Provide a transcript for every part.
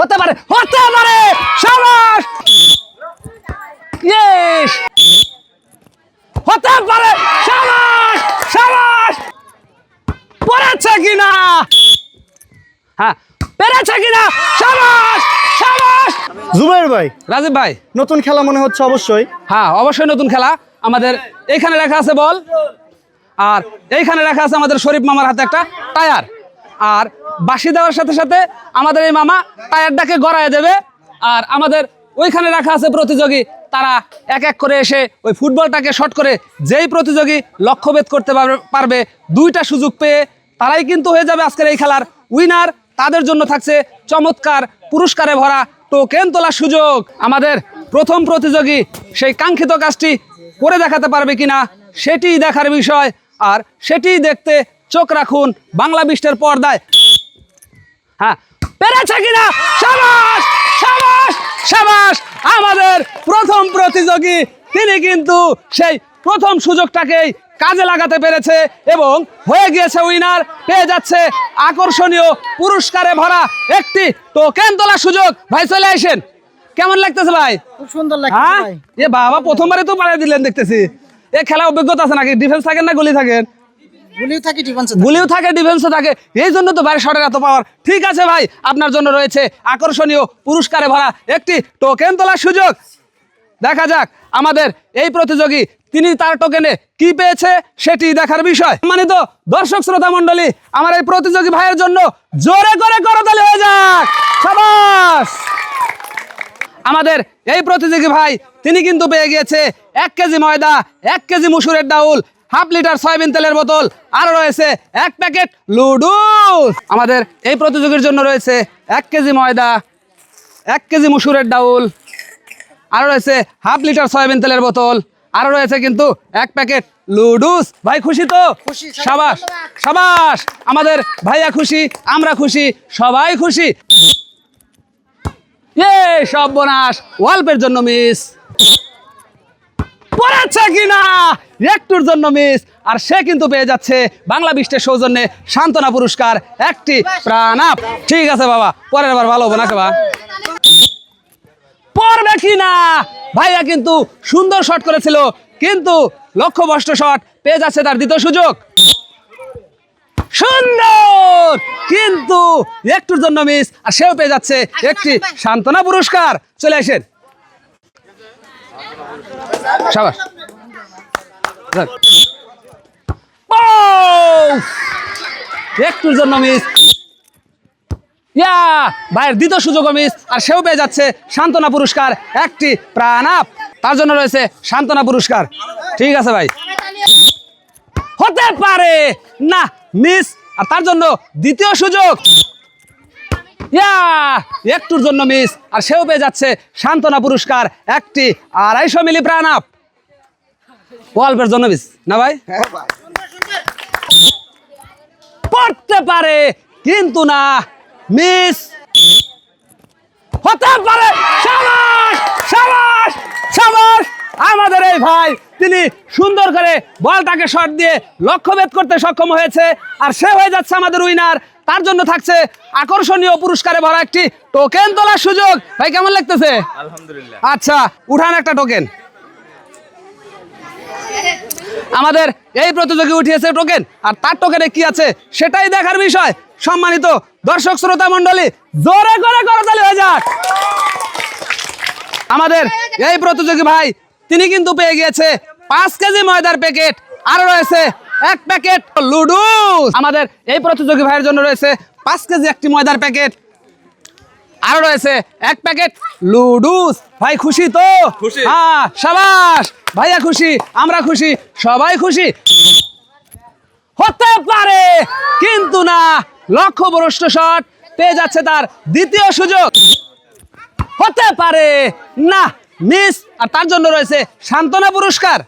হতে পারে হতে পারে। সাবাস! ইয়েস! হতে পারে সাবাস! সাবাস! পড়েছে কিনা? হ্যাঁ পেরেছে কিনা? সাবাস! সাবাস! জুবাইর ভাই রাজীব ভাই। নতুন খেলা মনে হচ্ছে অবশ্যই। হ্যাঁ অবশ্যই নতুন খেলা। আমাদের এইখানে রাখা আছে বল। আর এইখানে রাখা আছে আমাদের শরীফ মামার হাতে একটা টায়ার। আর বাঁশি দেওয়ার সাথে সাথে আমাদের এই মামা টায়ারটাকে গড়ায় দেবে। আর আমাদের ওইখানে রাখা আছে প্রতিযোগী, তারা এক এক করে এসে ওই ফুটবলটাকে শট করে যেই প্রতিযোগী লক্ষ্যভেদ করতে পারবে- দুইটা সুযোগ পেয়ে তারাই কিন্তু হয়ে যাবে আজকের এই খেলার উইনার তাদের জন্য থাকছে চমৎকার পুরস্কারে ভরা টোকেন তোলার সুযোগ। আমাদের প্রথম প্রতিযোগী সেই কাঙ্ক্ষিত কাজটি করে দেখাতে পারবে কিনা সেটিই দেখার বিষয়। আর সেটিই দেখতে চোখ রাখুন বাংলা বিষ্টের পর্দায়। হ্যাঁ পেরেছে কিনা? সাবাস সাবাস সাবাস। আমাদের প্রথম প্রতিযোগী তিনি কিন্তু সেই প্রথম সুযোগটাকেই কাজে লাগাতে পেরেছে এবং হয়ে গিয়েছে উইনার পেয়ে যাচ্ছে আকর্ষণীয় পুরস্কারে ভরা একটি টোকেন তোলার সুযোগ। ভাই চলে আসেন। কেমন লাগতেছে ভাই? খুব সুন্দর লাগছে হ্যাঁ? এ বাবা প্রথমবারে তো পাঠিয়ে দিলেন দেখতেছি। এ খেলা অভিজ্ঞতা আছে নাকি? ডিফেন্স থাকেন না গুলি থাকেন? গুলিও থাকি ডিফেন্সে থাকে। এই জন্য তো বাইরে শটের এত পাওয়ার ঠিক আছে ভাই, আপনার জন্য রয়েছে আকর্ষণীয় পুরস্কারে ভরা একটি টোকেন তোলার সুযোগ। দেখা যাক আমাদের এই প্রতিযোগী, তিনি তার টোকেনে কি পেয়েছে সেটি দেখার বিষয়। সম্মানিত দর্শক শ্রোতা মণ্ডলী, আমার এই প্রতিযোগী ভাইয়ের জন্য জোরে করে করতালি হয়ে যাক। সাবাস! আমাদের এই প্রতিযোগী ভাই, তিনি কিন্তু পেয়ে গিয়েছে এক কেজি ময়দা, এক কেজি মুসুরের ডাউল হাফ লিটার সয়াবিন তেলের বোতল আরও রয়েছে এক প্যাকেট লুডুস। আমাদের এই প্রতিযোগীর জন্য রয়েছে এক কেজি ময়দা এক কেজি মুসুরের ডাউল আরও রয়েছে হাফ লিটার সয়াবিন তেলের বোতল আরও রয়েছে কিন্তু এক প্যাকেট লুডুস। ভাই খুশি তো? সাবাস সাবাস। আমাদের ভাইয়া খুশি আমরা খুশি সবাই খুশি। এ সর্বনাশ। ওয়াল্পের জন্য মিস। পড়েছে কিনা? একটুর জন্য মিস আর সে কিন্তু পেয়ে যাচ্ছে বাংলা বিশ্বের সৌজন্যে সান্ত্বনা পুরস্কার একটি প্রাণাপ ঠিক আছে বাবা পরের বার ভালো হবে না বা পড়বে কিনা? ভাইয়া কিন্তু সুন্দর শট করেছিল কিন্তু লক্ষ্য লক্ষ্যভ্রষ্ট শট পেয়ে যাচ্ছে তার দ্বিতীয় সুযোগ। সুন্দর! কিন্তু একটুর জন্য মিস আর সেও পেয়ে যাচ্ছে একটি সান্ত্বনা পুরস্কার। চলে আসেন। সাবাস! একটুর জন্য মিস ইয়া, ভাইয়ের দ্বিতীয় সুযোগ মিস আর সেও পেয়ে যাচ্ছে সান্ত্বনা পুরস্কার, একটি প্রাণাপ তার জন্য রয়েছে সান্ত্বনা পুরস্কার। ঠিক আছে ভাই। হতে পারে। না মিস আর তার জন্য দ্বিতীয় সুযোগ। ইয়া একটুর জন্য মিস আর সেও পেয়ে যাচ্ছে সান্ত্বনা পুরস্কার একটি আড়াইশো মিলি প্রাণ আপ। অল্পের জন্য মিস না ভাই? পড়তে পারে কিন্তু না মিস হতে পারে সাবাস সাবাস! ভাই তিনি সুন্দর করে বলটাকে শট দিয়ে লক্ষ্যভেদ করতে সক্ষম হয়েছে। আর সে হয়ে যাচ্ছে আমাদের উইনার তার জন্য থাকছে আকর্ষণীয় পুরস্কারে ভরা একটি টোকেন তোলার সুযোগ। ভাই কেমন লাগতেছে? আলহামদুলিল্লাহ। আচ্ছা উঠান একটা টোকেন আমাদের এই প্রতিযোগী উঠিয়েছে টোকেন আর তার টোকেনে কি আছে সেটাই দেখার বিষয়। সম্মানিত দর্শক শ্রোতা মন্ডলী জোরে করে করতালি হয়ে যাক। আমাদের এই প্রতিযোগী ভাই তিনি কিন্তু পেয়ে গিয়েছে পাঁচ কেজি ময়দার প্যাকেট আর রয়েছে এক প্যাকেট লুডু আমাদের এই প্রতিযোগী ভাইয়ের জন্য রয়েছে পাঁচ কেজি একটি ময়দার প্যাকেট আরও রয়েছে এক প্যাকেট লুডুস ভাই খুশি তো? হ্যাঁ সাবাস। ভাইয়া খুশি আমরা খুশি সবাই খুশি। হতে পারে কিন্তু না। লক্ষ্য ভ্রষ্ট শট পেয়ে যাচ্ছে তার দ্বিতীয় সুযোগ। হতে পারে না। মিস আর তার জন্য রয়েছে সান্ত্বনা পুরস্কার।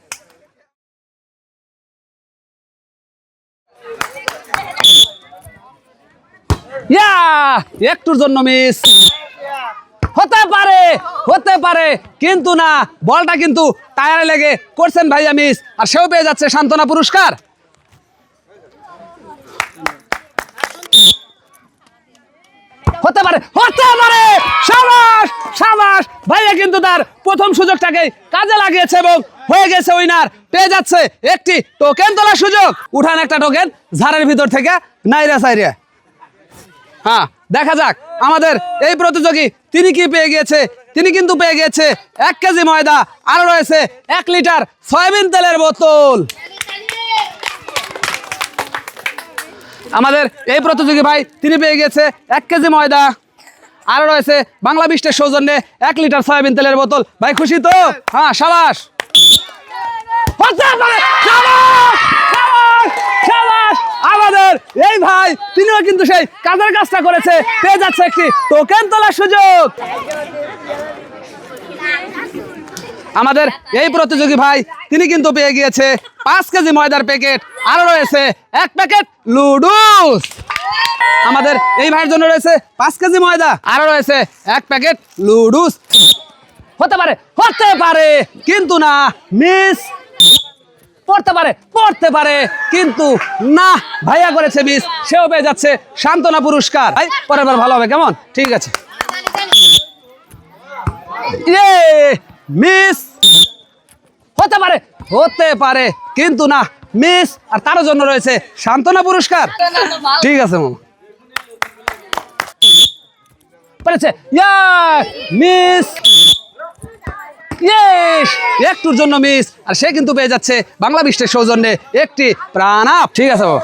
একটুর জন্য মিস। হতে পারে হতে পারে, কিন্তু না, বলটা কিন্তু টায়ারে লেগে করছেন ভাইয়া মিস, আর সেও পেয়ে যাচ্ছে সান্ত্বনা পুরস্কার। হতে পারে হতে পারে সাবাস সাবাস ভাইয়া কিন্তু তার প্রথম সুযোগটাকে কাজে লাগিয়েছে এবং হয়ে গেছে উইনার পেয়ে যাচ্ছে একটি টোকেন তোলার সুযোগ। উঠান একটা টোকেন ঝাড়ের ভিতর থেকে, নাইরা সাইরা। হ্যাঁ দেখা যাক আমাদের এই প্রতিযোগী তিনি কি পেয়ে গিয়েছে, তিনি কিন্তু পেয়ে গিয়েছে এক কেজি ময়দা, আরও রয়েছে এক লিটার সয়াবিন তেলের বোতল। আমাদের এই প্রতিযোগী ভাই, তিনি পেয়ে গেছে এক কেজি ময়দা। আরও রয়েছে বাংলা বিষ্টের সৌজন্যে এক লিটার সয়াবিন তেলের বোতল। ভাই, খুশি তো? হ্যাঁ! সাবাস! আমাদের এই ভাই, তিনিও কিন্তু সেই কাজের কাজটা করেছে, পেয়ে যাচ্ছে একটি টোকেন তোলার সুযোগ। আমাদের এই প্রতিযোগী ভাই, তিনি কিন্তু পেয়ে গিয়েছে পাঁচ কেজি ময়দার প্যাকেট। আরও রয়েছে এক প্যাকেট লুডুস। আমাদের এই ভাইয়ের জন্য রয়েছে পাঁচ কেজি ময়দা। আরও রয়েছে এক প্যাকেট লুডুস। হতে পারে হতে পারে, কিন্তু না, মিস। পড়তে পারে পড়তে পারে, কিন্তু না। ভাইয়া করেছে মিস, সেও পেয়ে যাচ্ছে সান্ত্বনা পুরস্কার। ভাই, পরের বার ভালো হবে, কেমন? ঠিক আছে। ইয়ে মিস। হতে পারে হতে পারে, কিন্তু না। মিস আর তার জন্য রয়েছে সান্ত্বনা পুরস্কার। ঠিক আছে মামা। পেরেছে। মিস। একটুর জন্য মিস। আর সে কিন্তু পেয়ে যাচ্ছে বাংলা বিশ্বের সৌজন্যে একটি প্রাণাপ ঠিক আছে বাবা।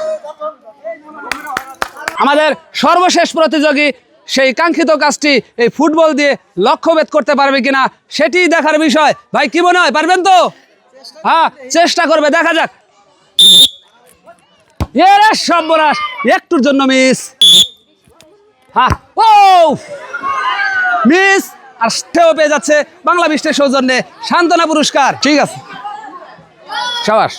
আমাদের সর্বশেষ প্রতিযোগী সেই কাঙ্ক্ষিত কাজটি এই ফুটবল দিয়ে লক্ষ্যভেদ করতে পারবে কিনা সেটি দেখার বিষয়। ভাই কি মনে হয়? পারবেন তো? হ্যাঁ চেষ্টা করবে। দেখা যাক। এরে সর্বনাশ, একটুর জন্য মিস হ্যাঁ ও মিস আর সেও পেয়ে যাচ্ছে বাংলা বিশ্বের সৌজন্যে সান্ত্বনা পুরস্কার। ঠিক আছে। সাবাস।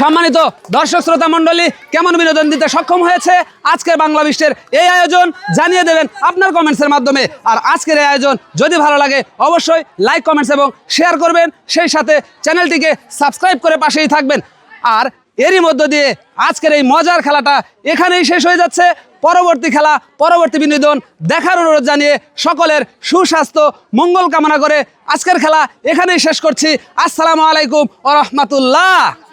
সম্মানিত দর্শক শ্রোতা মণ্ডলী, কেমন বিনোদন দিতে সক্ষম হয়েছে? আজকের বাংলা বিশ্বের এই আয়োজন জানিয়ে দেবেন আপনার কমেন্টসের মাধ্যমে। আর আজকের এই আয়োজন যদি ভালো লাগে, অবশ্যই লাইক কমেন্টস এবং শেয়ার করবেন। সেই সাথে চ্যানেলটিকে সাবস্ক্রাইব করে পাশেই থাকবেন। আর এরই মধ্য দিয়ে আজকের এই মজার খেলাটা এখানেই শেষ হয়ে যাচ্ছে। পরবর্তী খেলা, পরবর্তী বিনোদন দেখার অনুরোধ জানিয়ে সকলের সুস্বাস্থ্য, মঙ্গল কামনা করে আজকের খেলা এখানেই শেষ করছি। আসসালামু আলাইকুম ও রহমতুল্লাহ।